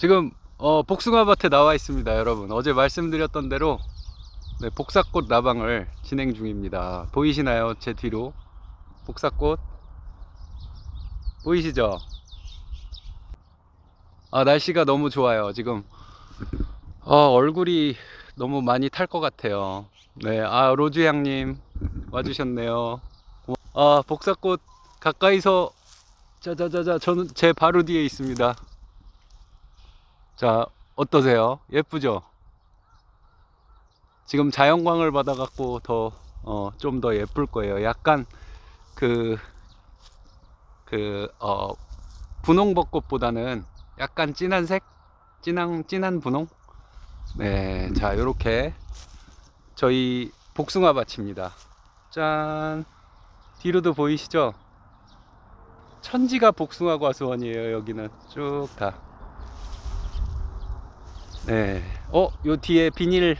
지금 어, 복숭아밭에 나와 있습니다, 여러분. 어제 말씀드렸던 대로 네, 복사꽃 나방을 진행 중입니다. 보이시나요? 제 뒤로 복사꽃 보이시죠? 아 날씨가 너무 좋아요. 지금 어, 얼굴이 너무 많이 탈 것 같아요. 네, 아 로즈 양님 와주셨네요. 아 복사꽃 가까이서 자자자자 저는 제 바로 뒤에 있습니다. 자 어떠세요? 예쁘죠? 지금 자연광을 받아 갖고 더, 어, 좀 더 예쁠 거예요. 약간 그, 그, 어, 분홍 벚꽃보다는 약간 진한 색? 진한, 진한 분홍? 네, 자, 요렇게 저희 복숭아 밭입니다. 짠! 뒤로도 보이시죠? 천지가 복숭아 과수원이에요, 여기는. 쭉 다. 네. 어, 요 뒤에 비닐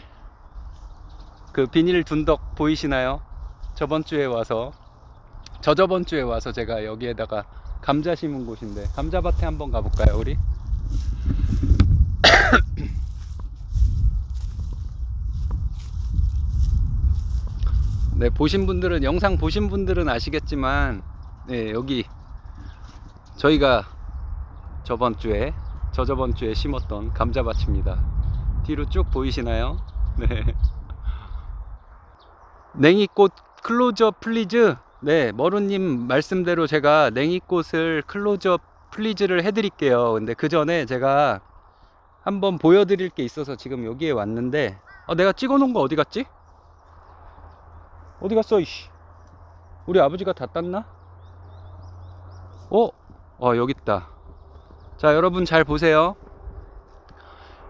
그 비닐 둔덕 보이시나요? 저번 주에 와서 저저번 주에 와서 제가 여기에다가 감자 심은 곳인데 감자밭에 한번 가볼까요 우리? 네 보신 분들은 영상 보신 분들은 아시겠지만 네 여기 저희가 저번 주에 저저번 주에 심었던 감자밭입니다 뒤로 쭉 보이시나요? 네 냉이꽃 클로즈업 플리즈 네 머루님 말씀대로 제가 냉이꽃을 클로즈업 플리즈를 해드릴게요 근데 그 전에 제가 한번 보여드릴 게 있어서 지금 여기에 왔는데 어, 내가 찍어 놓은 거 어디 갔지? 어디 갔어 이씨 우리 아버지가 다 땄나? 어? 어 여기 있다 자 여러분 잘 보세요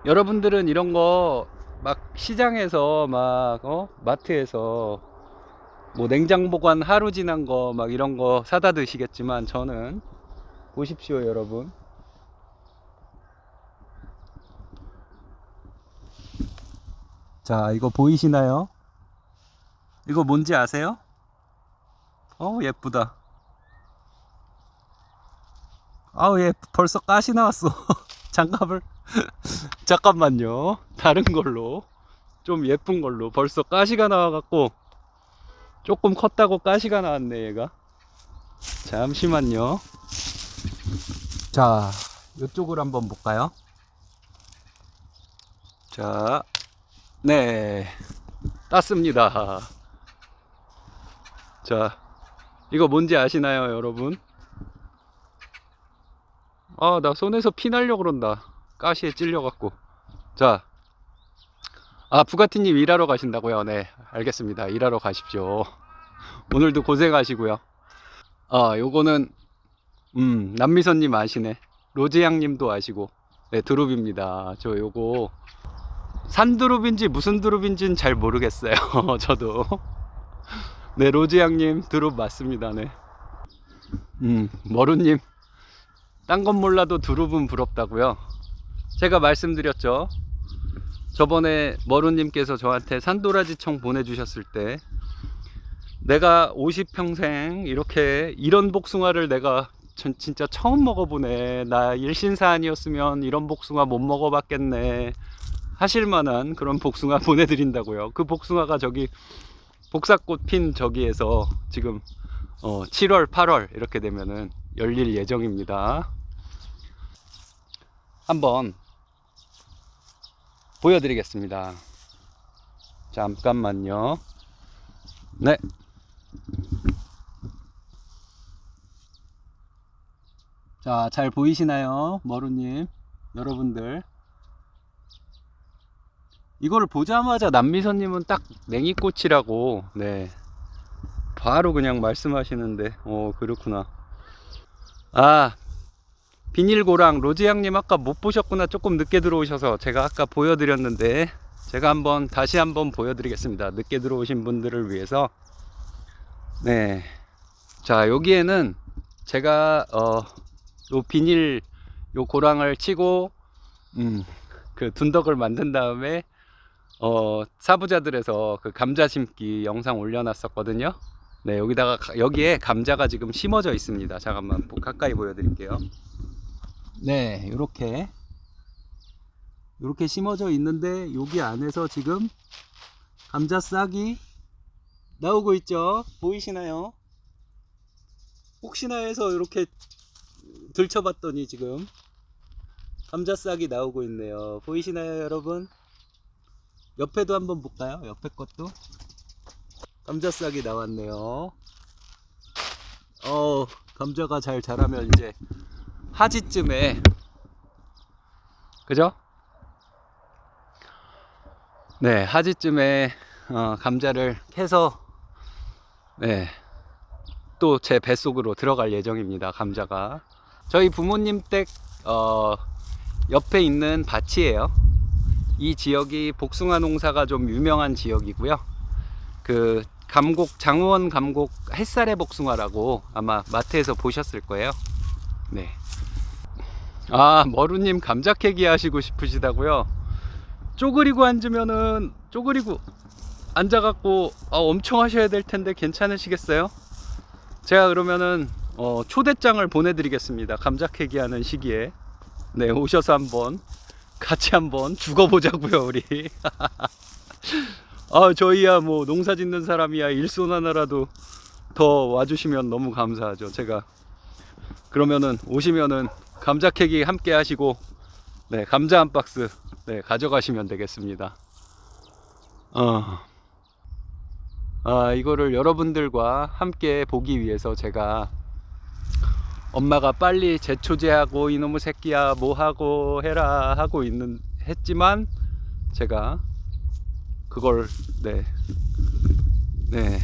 여러분들은 이런 거 막 시장에서 막 어? 마트에서 뭐 냉장 보관 하루 지난 거 막 이런 거 사다 드시겠지만 저는 보십시오 여러분 자 이거 보이시나요? 이거 뭔지 아세요? 어 예쁘다 아우 얘 벌써 가시 나왔어 장갑을 잠깐만요. 다른 걸로 좀 예쁜 걸로 벌써 가시가 나와갖고 조금 컸다고 가시가 나왔네 얘가. 잠시만요. 자, 이쪽으로 한번 볼까요? 자, 네, 땄습니다. 자, 이거 뭔지 아시나요, 여러분? 아, 나 손에서 피 날려 그런다. 가시에 찔려갖고. 자. 아, 부가티님 일하러 가신다고요? 네, 알겠습니다. 일하러 가십시오. 오늘도 고생하시고요. 아, 요거는, 음, 남미선님 아시네. 로제양님도 아시고. 네, 드롭입니다. 저 요거, 산드롭인지 무슨 드롭인지는 잘 모르겠어요. 저도. 네, 로제양님 드롭 맞습니다. 네. 음, 머루님. 딴 건 몰라도 두릅은 부럽다고요. 제가 말씀드렸죠. 저번에 머루님께서 저한테 산도라지청 보내주셨을 때 내가 50평생 이렇게 이런 복숭아를 내가 전 진짜 처음 먹어보네. 나 일신사 아니었으면 이런 복숭아 못 먹어봤겠네. 하실 만한 그런 복숭아 보내드린다고요. 그 복숭아가 저기 복사꽃 핀 저기에서 지금 어, 7월, 8월 이렇게 되면은 열릴 예정입니다. 한번 보여드리겠습니다. 잠깐만요. 네. 자, 잘 보이시나요? 머루님. 여러분들. 이거를 보자마자 남미선님은 딱 냉이꽃이라고, 네. 바로 그냥 말씀하시는데, 어, 그렇구나. 아, 비닐고랑 로지양님 아까 못 보셨구나 조금 늦게 들어오셔서 제가 아까 보여드렸는데 제가 한번 다시 한번 보여드리겠습니다. 늦게 들어오신 분들을 위해서. 네 자 여기에는 제가 어 요 비닐 요 고랑을 치고 음 그 둔덕을 만든 다음에 어 사부자들에서 그 감자 심기 영상 올려놨었거든요. 네 여기다가 가- 여기에 감자가 지금 심어져 있습니다. 잠깐만 보- 가까이 보여드릴게요 네, 이렇게 이렇게 심어져 있는데 여기 안에서 지금 감자 싹이 나오고 있죠. 보이시나요? 혹시나 해서 이렇게 들춰봤더니 지금 감자 싹이 나오고 있네요. 보이시나요, 여러분? 옆에도 한번 볼까요? 옆에 것도 감자 싹이 나왔네요. 어, 감자가 잘 자라면 이제 하지쯤에 그죠? 네, 하지쯤에 어, 감자를 캐서 네, 또 제 뱃속으로 들어갈 예정입니다. 감자가 저희 부모님 댁 어, 옆에 있는 밭이에요. 이 지역이 복숭아 농사가 좀 유명한 지역이고요. 그 감곡 장원 감곡 햇살의 복숭아라고 아마 마트에서 보셨을 거예요. 네. 아 머루님 감자 캐기 하시고 싶으시다고요? 쪼그리고 앉으면은 쪼그리고 앉아갖고 아, 엄청 하셔야 될 텐데 괜찮으시겠어요? 제가 그러면은 어, 초대장을 보내드리겠습니다. 감자 캐기 하는 시기에 네 오셔서 한번 같이 한번 죽어보자고요 우리. 아 저희야 뭐 농사 짓는 사람이야 일손 하나라도 더 와주시면 너무 감사하죠. 제가 그러면은 오시면은 감자 캐기 함께 하시고 네 감자 한 박스 네 가져가시면 되겠습니다. 어. 아 이거를 여러분들과 함께 보기 위해서 제가 엄마가 빨리 재초제하고 이놈의 새끼야 뭐 하고 해라 하고 있는 했지만 제가 그걸 네. 네.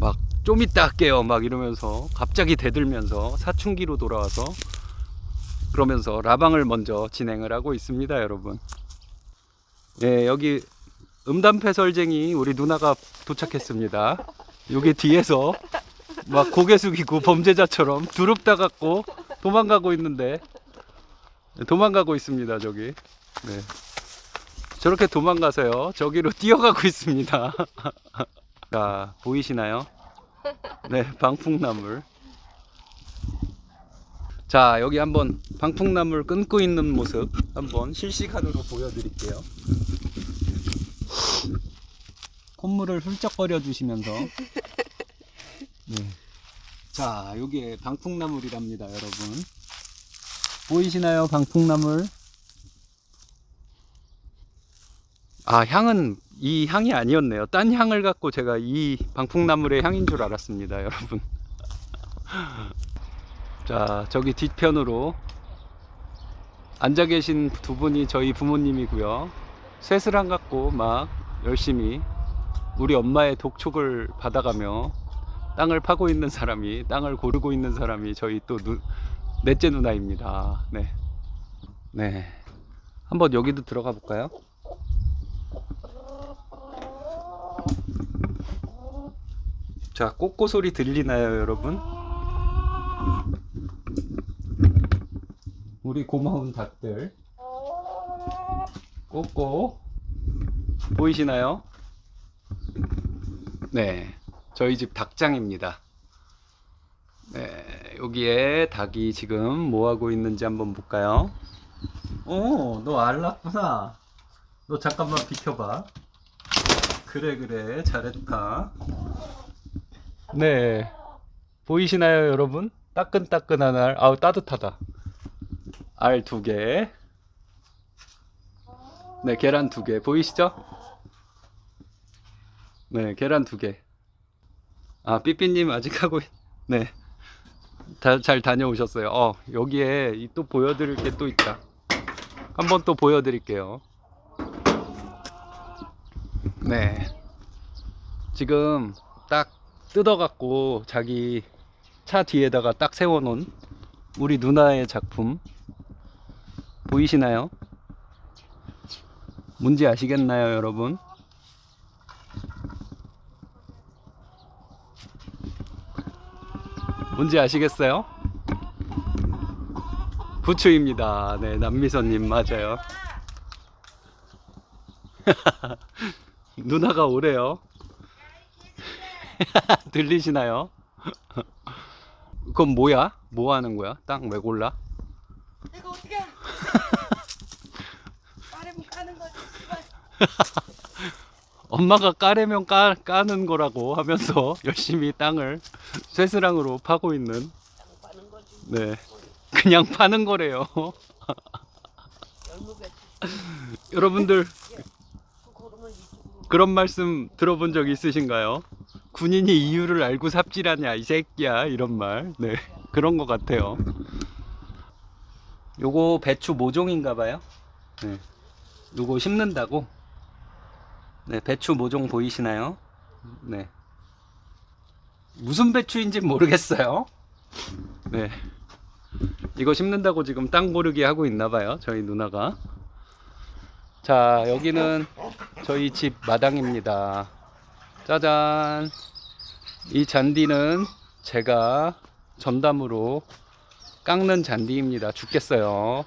막 좀 이따 할게요. 막 이러면서 갑자기 대들면서 사춘기로 돌아와서 그러면서 라방을 먼저 진행을 하고 있습니다, 여러분. 네, 여기 음담패설쟁이 우리 누나가 도착했습니다. 여기 뒤에서 막 고개 숙이고 범죄자처럼 두릅다 갖고 도망가고 있는데 도망가고 있습니다, 저기. 네. 저렇게 도망가서요. 저기로 뛰어가고 있습니다. 자, 보이시나요? 네, 방풍나물. 자, 여기 한번 방풍나물 끊고 있는 모습 한번 실시간으로 보여드릴게요. 콧물을 훌쩍거려 주시면서. 네. 자, 여기에 방풍나물이랍니다, 여러분. 보이시나요, 방풍나물? 아, 향은 이 향이 아니었네요. 딴 향을 갖고 제가 이 방풍나물의 향인 줄 알았습니다, 여러분. 자, 저기 뒤편으로 앉아 계신 두 분이 저희 부모님이고요. 쇠슬랑 갖고 막 열심히 우리 엄마의 독촉을 받아가며 땅을 파고 있는 사람이 땅을 고르고 있는 사람이 저희 또 누, 넷째 누나입니다. 네. 네. 한번 여기도 들어가 볼까요? 자, 꼬꼬 소리 들리나요, 여러분? 우리 고마운 닭들. 꼬꼬. 보이시나요? 네. 저희 집 닭장입니다. 네. 여기에 닭이 지금 뭐 하고 있는지 한번 볼까요? 오, 너 알랐구나. 너 잠깐만 비켜봐. 그래, 그래. 잘했다. 네. 보이시나요, 여러분? 따끈따끈한 알. 아우, 따뜻하다. 알 두 개. 네, 계란 두 개. 보이시죠? 네, 계란 두 개. 아, 삐삐님 아직 하고, 있... 네. 다, 잘 다녀오셨어요. 어, 여기에 이또 보여드릴 게 또 있다. 한번 또 보여드릴게요. 네. 지금 딱 뜯어갖고 자기 차 뒤에다가 딱 세워놓은 우리 누나의 작품 보이시나요? 뭔지 아시겠나요, 여러분? 뭔지 아시겠어요? 부추입니다. 네, 남미선님 맞아요. 누나가 오래요. 들리시나요? 그건 뭐야? 뭐 하는 거야? 땅 왜 골라? 이거 어떻게? 엄마가 까려면 까, 까는 거라고 하면서 열심히 땅을 쇠스랑으로 파고 있는. 네. 그냥 파는 거래요. 여러분들 그런 말씀 들어본 적 있으신가요? 군인이 이유를 알고 삽질하냐 이 새끼야 이런 말. 네. 그런 것 같아요. 요거 배추 모종인가 봐요. 네. 요거 심는다고 네 배추 모종 보이시나요? 네 무슨 배추인지 모르겠어요 네 이거 심는다고 지금 땅 고르기 하고 있나 봐요 저희 누나가 자 여기는 저희 집 마당입니다. 짜잔. 이 잔디는 제가 전담으로 깎는 잔디입니다. 죽겠어요.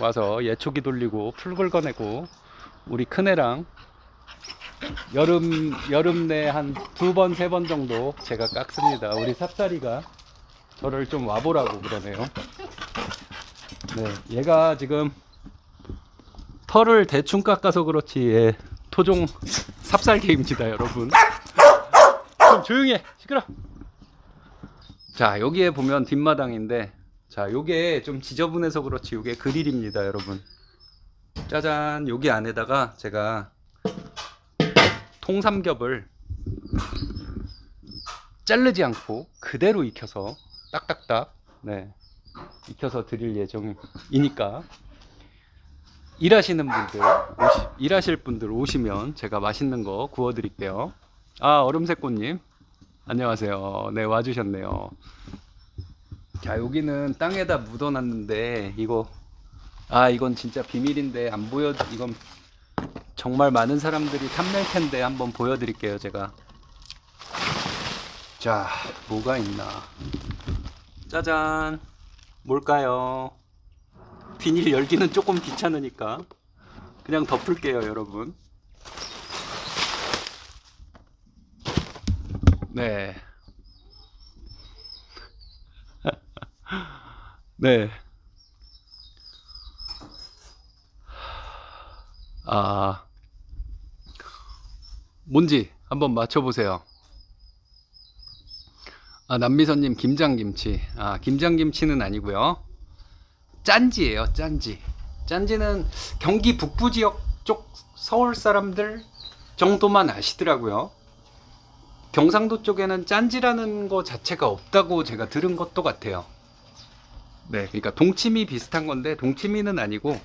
와서 예초기 돌리고 풀 긁어내고 우리 큰애랑 여름 여름 내 한 두 번 세 번 정도 제가 깎습니다. 우리 삽살이가 저를 좀 와보라고 그러네요. 네, 얘가 지금 털을 대충 깎아서 그렇지 예, 토종 삽살개입니다 여러분 좀 조용히 해 시끄러 자 여기에 보면 뒷마당인데 자 요게 좀 지저분해서 그렇지 요게 그릴입니다 여러분 짜잔 여기 안에다가 제가 통삼겹을 자르지 않고 그대로 익혀서 딱딱딱 네 익혀서 드릴 예정이니까 일하시는 분들 오시, 일하실 분들 오시면 제가 맛있는 거 구워 드릴게요. 아 얼음새꽃님. 안녕하세요. 네 와주셨네요. 자 여기는 땅에다 묻어놨는데 이거 아 이건 진짜 비밀인데 안 보여 이건 정말 많은 사람들이 탐낼 텐데 한번 보여드릴게요 제가. 자 뭐가 있나. 짜잔. 뭘까요? 비닐 열기는 조금 귀찮으니까. 그냥 덮을게요 여러분. 네. 네. 아, 뭔지 한번 맞춰보세요. 아, 남미선님 김장김치. 아, 김장김치는 아니고요. 짠지예요, 짠지. 짠지는 경기 북부 지역 쪽 서울 사람들 정도만 아시더라고요. 경상도 쪽에는 짠지라는 거 자체가 없다고 제가 들은 것도 같아요. 네, 그러니까 동치미 비슷한 건데 동치미는 아니고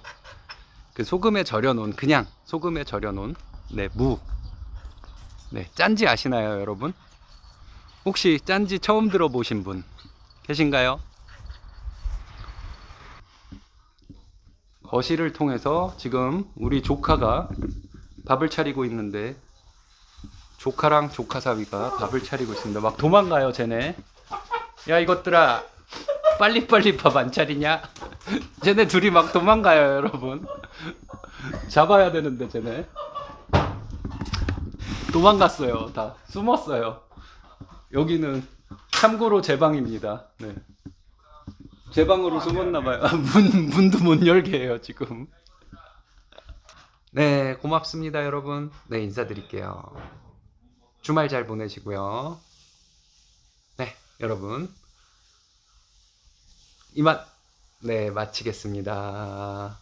그 소금에 절여놓은 그냥 소금에 절여놓은 네 무. 네, 짠지 아시나요, 여러분? 혹시 짠지 처음 들어보신 분 계신가요? 거실을 통해서 지금 우리 조카가 밥을 차리고 있는데 조카랑 조카 사위가 밥을 차리고 있습니다. 막 도망가요, 쟤네. 야, 이것들아. 빨리빨리 밥 안 차리냐? 쟤네 둘이 막 도망가요, 여러분. 잡아야 되는데, 쟤네. 도망갔어요, 다. 숨었어요. 여기는 참고로 제 방입니다. 네. 제 방으로 숨었나봐요. 아, 문, 문도 못 열게 해요, 지금. 네, 고맙습니다, 여러분. 네, 인사드릴게요. 주말 잘 보내시고요. 네, 여러분. 이만, 네, 마치겠습니다.